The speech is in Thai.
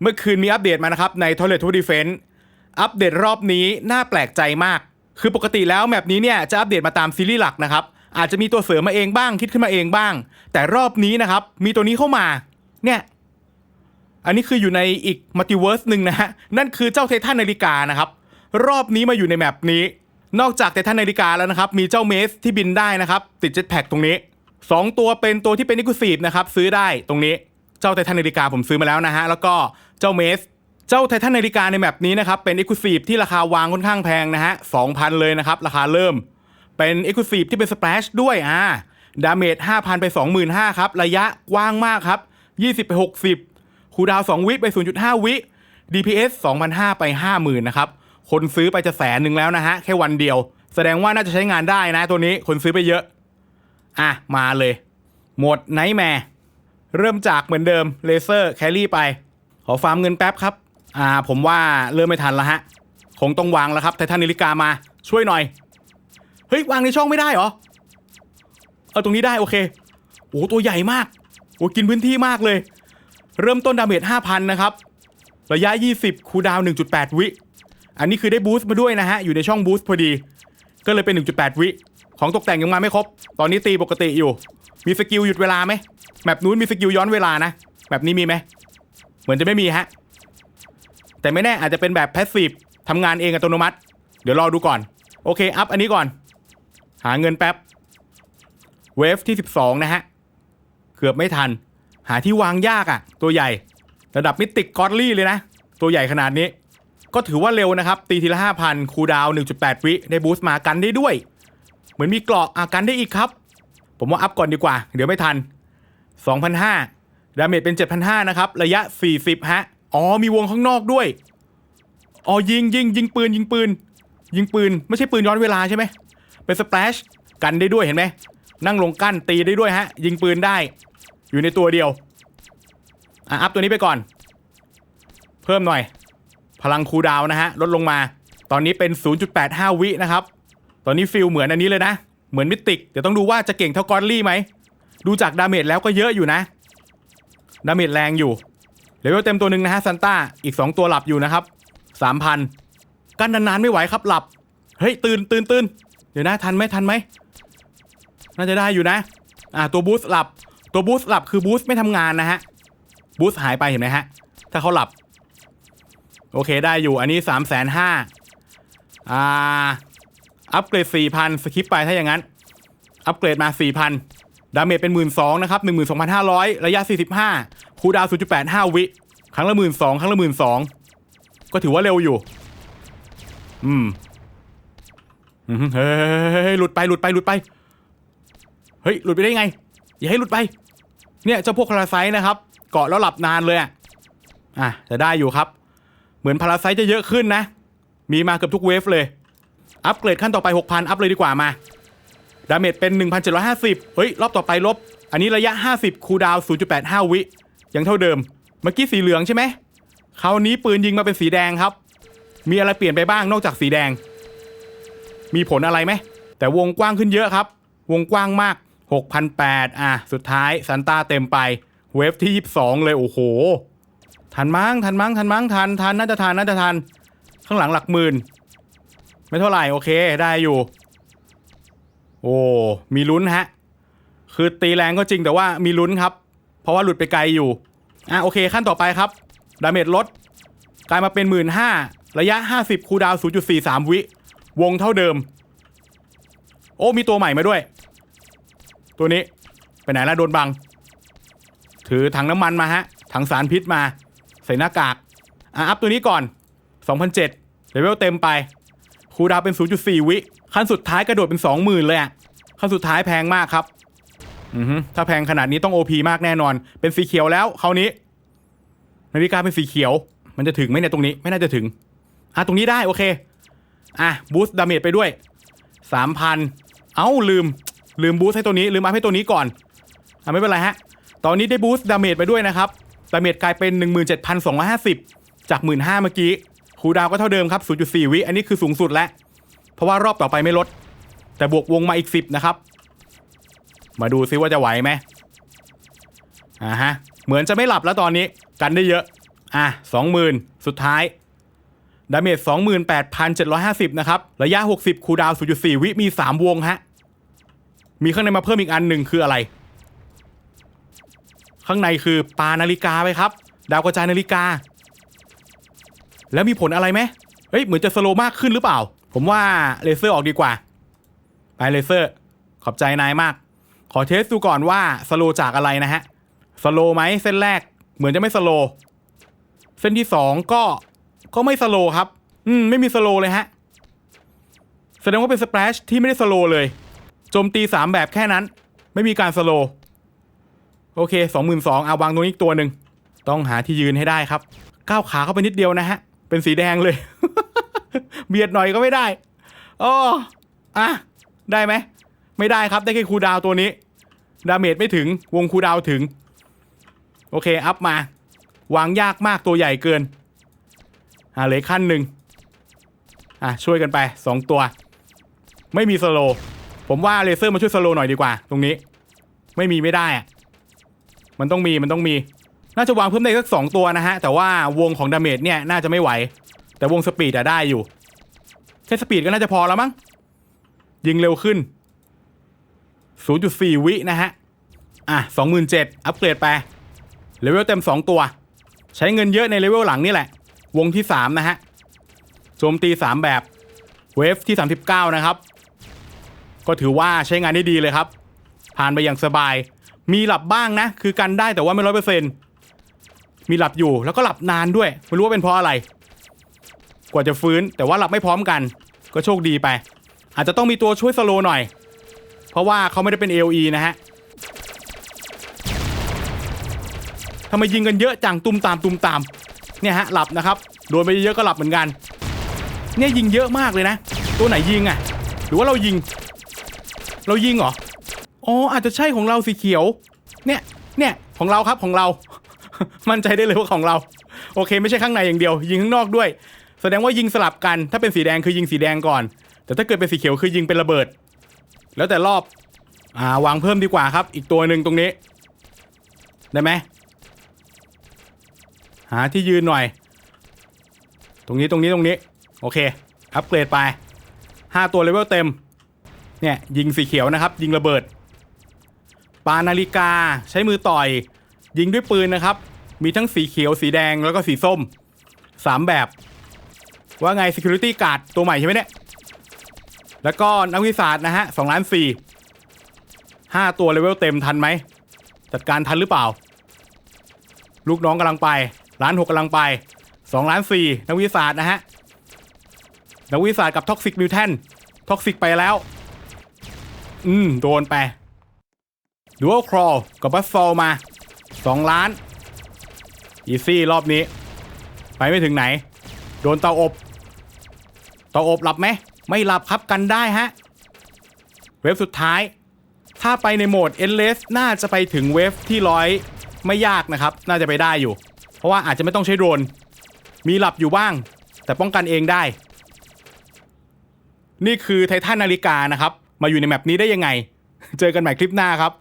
เมื่อคืนมีอัปเดตมานะครับใน Toilet to Defense อัปเดตรอบนี้น่าแปลกใจมาก คือปกติแล้วแมปนี้เนี่ยจะอัปเดตมาตามซีรีส์หลักนะครับ อาจจะมีตัวเสริมมาเองบ้างคิดขึ้นมาเองบ้าง แต่รอบนี้นะครับ มีตัวนี้เข้ามา เนี่ย อันนี้คืออยู่ในอีกมัลติเวิร์สหนึ่งนะฮะ นั่นคือเจ้าไททันนาฬิกานะครับ รอบนี้มาอยู่ในแมปนี้ นอกจากไททันนาฬิกาแล้วนะครับ มีเจ้าเมสที่บินได้นะครับ ติดเจ็ตแพ็กตรงนี้ 2 ตัวเป็นตัวที่เป็นนิคุซีฟนะครับซื้อได้ตรงนี้ เจ้าไททันนาฬิกาผมซื้อมาแล้วนะฮะ แล้วก็เจ้าเมส เจ้าไททันนาฬิกาในแมปนี้นะครับ เป็น e x c l u s i v e ที่ราคาวางค่อนข้างแพงนะฮะ2,000เลยนะครับ ราคาเริ่ม เป็น e x c l u s i v e ที่เป็น Splash ด้วยอ่าดาเมจ5,000 ไป 25,000ครับ ระยะกว้างมากครับ 20 ไป 60 คูดาวน์2วิ ไป 0.5 วิ DPS 2,500 ไป 50,000 นะครับ คนซื้อไปจะแสนหนึ่งแล้วนะฮะ แค่วันเดียว แสดงว่าน่าจะใช้งานได้นะตัวนี้คนซื้อไปเยอะ อะ มาเลย หมดไนท์แมร์ เริ่มจากเหมือนเดิมเลเซอร์แครี่ไป ขอฟาร์มเงินแป๊บครับ อ่า ผมว่าเริ่มไม่ทันแล้วฮะ คงต้องวางแล้วครับไททันนาฬิกามาช่วยหน่อย เฮ้ย วางในช่องไม่ได้เหรอ เอาตรงนี้ได้โอเค โอ้ตัวใหญ่มาก โอ้กินพื้นที่มากเลย เริ่มต้นดาเมจ5,000 นะครับ ระยะ 20 คูดาวน์1.8 วิ อันนี้คือได้บูสต์มาด้วยนะฮะ อยู่ในช่องบูสต์พอดี ก็เลยเป็น 1.8 วิ ของตกแต่งยังมาไม่ครบ ตอนนี้ตีปกติอยู่ มีสกิลหยุดเวลาไหมแมปนู้นมีสกิลย้อนเวลานะแบบนี้มีไหมเหมือนจะไม่มีฮะ แต่ไม่แน่อาจจะเป็นแบบแพสซีฟทำงานเองอัตโนมัติ เดี๋ยวรอดูก่อน โอเค อัพอันนี้ก่อน หาเงินแป๊บ เวฟที่ 12 นะฮะ เกือบไม่ทัน หาที่วางยากอะ่ะ ตัวใหญ่ ระดับมิติกกอดลี่เลยนะ ตัวใหญ่ขนาดนี้ ก็ถือว่าเร็วนะครับ ตีทีละ 5,000 คูดาวน์1.8 วิ ได้บูสต์มากันได้ด้วย เหมือนมีเกราะอากันได้อีกครับ ผมว่าอัพก่อนดีกว่า เดี๋ยวไม่ทัน 2,500 ดาเมจเป็น 7,500 นะครับ ระยะ 40 ฮะ อ๋อ มีวงข้างนอกด้วย อ๋อ ยิงยิงยิงปืน ยิงปืน ยิงปืน ไม่ใช่ปืนย้อนเวลาใช่ไหม เป็นสเปลชกันได้ด้วยเห็นไหม นั่งลงกั้นตีได้ด้วยฮะ ยิงปืนได้ อยู่ในตัวเดียว อะ อัพตัวนี้ไปก่อน เพิ่มหน่อย พลังคูดาวน์นะฮะ ลดลงมา ตอนนี้เป็น 0.85 วินะครับ ตอนนี้ฟิลเหมือนอันนี้เลยนะ เหมือนมิติกเดี๋ยวต้องดูว่าจะเก่งเท่ากอรลี่ไหมดูจากดาเมจแล้วก็เยอะอยู่นะดาเมจแรงอยู่เลเวลเต็มตัวหนึ่งนะฮะซันต้าอีก 2 ตัวหลับอยู่นะครับ3,000กันนานๆไม่ไหวครับหลับเฮ้ยตื่นตื่นตื่นเดี๋ยวนะทันไหมทันไหมน่าจะได้อยู่นะ อ่าตัวบูสต์หลับตัวบูสต์หลับคือบูสต์ไม่ทำงานนะฮะบูสต์หายไปเห็นไหมฮะถ้าเขาหลับ โอเคได้อยู่อันนี้3ามแสนห้าอ่า อัปเกรด 4,000 สคิปไปถ้าอย่างนั้น อัปเกรดมา 4,000 ดาเมจเป็น 12,000นะครับ 12,500 ระยะ 45 คูดาวน์0.85 วิ ครั้งละ 12,000 ครั้งละ 12,000 ก็ถือว่าเร็วอยู่ อืมเฮ้ยหลุดไปหลุดไปหลุดไป เฮ้ย หลุดไปได้ไง อย่าให้หลุดไป เนี่ยเจ้าพวกพาราไซต์นะครับ เกาะแล้วหลับนานเลยอะอะจะได้อยู่ครับ เหมือนพาราไซต์จะเยอะขึ้นนะ มีมาเกือบทุกเวฟเลย อัปเกรดขั้นต่อไป 6,000 อัพเลยดีกว่ามา ดาเมจเป็น 1,750 เฮ้ย รอบต่อไปลบ อันนี้ระยะ 50 คูดาวน์0.85 วิยังเท่าเดิม เมื่อกี้สีเหลืองใช่ไหมคราวนี้ปืนยิงมาเป็นสีแดงครับ มีอะไรเปลี่ยนไปบ้างนอกจากสีแดง มีผลอะไรไหม แต่วงกว้างขึ้นเยอะครับ วงกว้างมาก6,800อะ สุดท้ายซันต้าเต็มไป เวฟที่ 22 เลย โอ้โห ทันมั้งทันมั้งทันมั้งทันทันน่าจะทันน่าจะทัน ข้างหลังหลักหมื่น ไม่เท่าไหร่โอเคได้อยู่ โอ้มีลุ้นฮะ คือตีแรงก็จริงแต่ว่ามีลุ้นครับ เพราะว่าหลุดไปไกลอยู่อะโอเคขั้นต่อไปครับ ดาเมจลด กลายมาเป็น1 5ื่นห้าระยะ 50 คูดาวน์0.43 วิ วงเท่าเดิม โอ้ มีตัวใหม่มาด้วย ตัวนี้ ไปไหนละโดนบัง ถือถังน้ำมันมาฮะ ถังสารพิษมา ใส่หน้ากาก อะ อัพตัวนี้ก่อน 2007เลเวลเต็มไป คูดาวเป็น 0.4 วิขั้นสุดท้ายกระโดดเป็น 20,000 เลยอะขั้นสุดท้ายแพงมากครับอือฮึถ้าแพงขนาดนี้ต้อง OP มากแน่นอน เป็นสีเขียวแล้วคราวนี้ นาฬิกาเป็นสีเขียว มันจะถึงไหมเนี่ยตรงนี้ไม่น่าจะถึงอะตรงนี้ได้โอเคอะบูสต์ดาเมจไปด้วย 3,000 เอ้าลืม ลืมบูสต์ให้ตัวนี้ลืมอัพให้ตัวนี้ก่อนอะไม่เป็นไรฮะ ตอนนี้ได้บูสต์ดาเมจไปด้วยนะครับดาเมจกลายเป็น 17,250 จาก 15,000เมื่อกี้ คูดาวก็เท่าเดิมครับ 0.4 วิ อันนี้คือสูงสุดแล้ว เพราะว่ารอบต่อไปไม่ลด แต่บวกวงมาอีก 10 นะครับ มาดูซิว่าจะไหวไหมอ่าฮะ เหมือนจะไม่หลับแล้วตอนนี้ กันได้เยอะ อะสองหมื่นสุดท้าย ดาเมจ 28,750 นะครับ ระยะ 60 คูดาวน์0.4 วิ มี 3 วงฮะ มีข้างในมาเพิ่มอีกอันหนึ่งคืออะไร ข้างในคือปานาฬิกาไปครับ ดาวกระจายนาฬิกา แล้วมีผลอะไรไหมเฮ้ยเหมือนจะสโลว์มากขึ้นหรือเปล่า ผมว่าเลเซอร์ออกดีกว่า ไปเลเซอร์ ขอบใจนายมาก ขอเทสดูก่อนว่าสโลว์จากอะไรนะฮะสโลว์ไหมเส้นแรก เหมือนจะไม่สโลว์เส้นที่สองก็ก็ไม่สโลว์ครับ อืมไม่มีสโลว์เลยฮะแสดงว่าเป็นสเปรชที่ไม่ได้สโลว์เลยโจมตีสามแบบแค่นั้น ไม่มีการสโลว์โอเคสองหมื่นสองเอาวางตรงนี้อีกตัวหนึ่งต้องหาที่ยืนให้ได้ครับ ก้าวขาเข้าไปนิดเดียวนะฮะ เป็นสีแดงเลย เบียดหน่อยก็ไม่ได้อ๋ออะ ได้ไหม ไม่ได้ครับ ได้แค่คูดาวตัวนี้ ดาเมจไม่ถึง วงคูดาวถึง โอเค อัพมา วางยากมากตัวใหญ่เกิน อ่าเหลือขั้นหนึ่ง อะ ช่วยกันไปสองตัว ไม่มีสโล ผมว่าเลเซอร์มาช่วยสโลหน่อยดีกว่า ตรงนี้ ไม่มีไม่ได้อะมันต้องมี มันต้องมี น่าจะวางเพิ่มได้สักสองตัวนะฮะ แต่ว่าวงของดาเมจเนี่ยน่าจะไม่ไหว แต่วงสปีดอะได้อยู่แค่สปีดก็น่าจะพอแล้วมั้งยิงเร็วขึ้น 0.4 วินะฮะ อะ 27,000 อัปเกรดไปเลเวลเต็ม 2 ตัว ใช้เงินเยอะในเลเวลหลังนี่แหละ วงที่ 3 นะฮะ โจมตี 3 แบบ เวฟที่ 39 นะครับ ก็ถือว่าใช้งานได้ดีเลยครับ ผ่านไปอย่างสบาย มีหลับบ้างนะ คือกันได้แต่ว่าไม่ร้อยเปอร์เซ็นต์ มีหลับอยู่แล้วก็หลับนานด้วย ไม่รู้ว่าเป็นเพราะอะไร กว่าจะฟื้นแต่ว่าหลับไม่พร้อมกัน ก็โชคดีไป อาจจะต้องมีตัวช่วยสโลหน่อย เพราะว่าเขาไม่ได้เป็น AOE นะฮะทำไมยิงกันเยอะจังตุมตามตุมตามเนี่ยฮะหลับนะครับโดนไปเยอะก็หลับเหมือนกัน เนี่ยยิงเยอะมากเลยนะ ตัวไหนยิงอะ หรือว่าเรายิง เรายิงเหรออ๋ออาจจะใช่ของเราสีเขียว เนี่ยเนี่ยของเราครับของเรา มั่นใจได้เลยว่าของเรา โอเค ไม่ใช่ข้างในอย่างเดียว ยิงข้างนอกด้วย แสดงว่ายิงสลับกัน ถ้าเป็นสีแดงคือยิงสีแดงก่อน แต่ถ้าเกิดเป็นสีเขียวคือยิงเป็นระเบิด แล้วแต่รอบ อ่าวางเพิ่มดีกว่าครับ อีกตัวหนึ่งตรงนี้ ได้ไหมหาที่ยืนหน่อย ตรงนี้ตรงนี้ตรงนี้ โอเค อัปเกรดไป 5 ตัวเลเวลเต็ม เนี่ยยิงสีเขียวนะครับ ยิงระเบิด ปานาฬิกาใช้มือต่อย ยิงด้วยปืนนะครับ มีทั้งสีเขียวสีแดงแล้วก็สีส้ม3แบบ ว่าไง Security Guard ตัวใหม่ใช่ไหมเนี่ย แล้วก็นักวิทยาศาสตร์นะฮะ2ล้าน4 5ตัวเลเวลเต็มทันไหม จัดการทันหรือเปล่า ลูกน้องกำลังไปล้านหกกำลังไป2ล้าน4นักวิทยาศาสตร์นะฮะนักวิทยาศาสตร์กับท็อกซิกมิวแทนท็อกซิกไปแล้ว อืม โดนไปดูอัลครอลกับบัสซอลมา 2 ล้านอีซี่รอบนี้ ไปไม่ถึงไหน โดนเตาอบเตาอบหลับไหม ไม่หลับครับกันได้ฮะ เวฟสุดท้าย ถ้าไปในโหมด endless น่าจะไปถึงเวฟที่ร้อยไม่ยากนะครับ น่าจะไปได้อยู่ เพราะว่าอาจจะไม่ต้องใช้โดรน มีหลับอยู่บ้าง แต่ป้องกันเองได้ นี่คือไททันนาฬิกานะครับ มาอยู่ในแมปนี้ได้ยังไง เจอกันใหม่คลิปหน้าครับ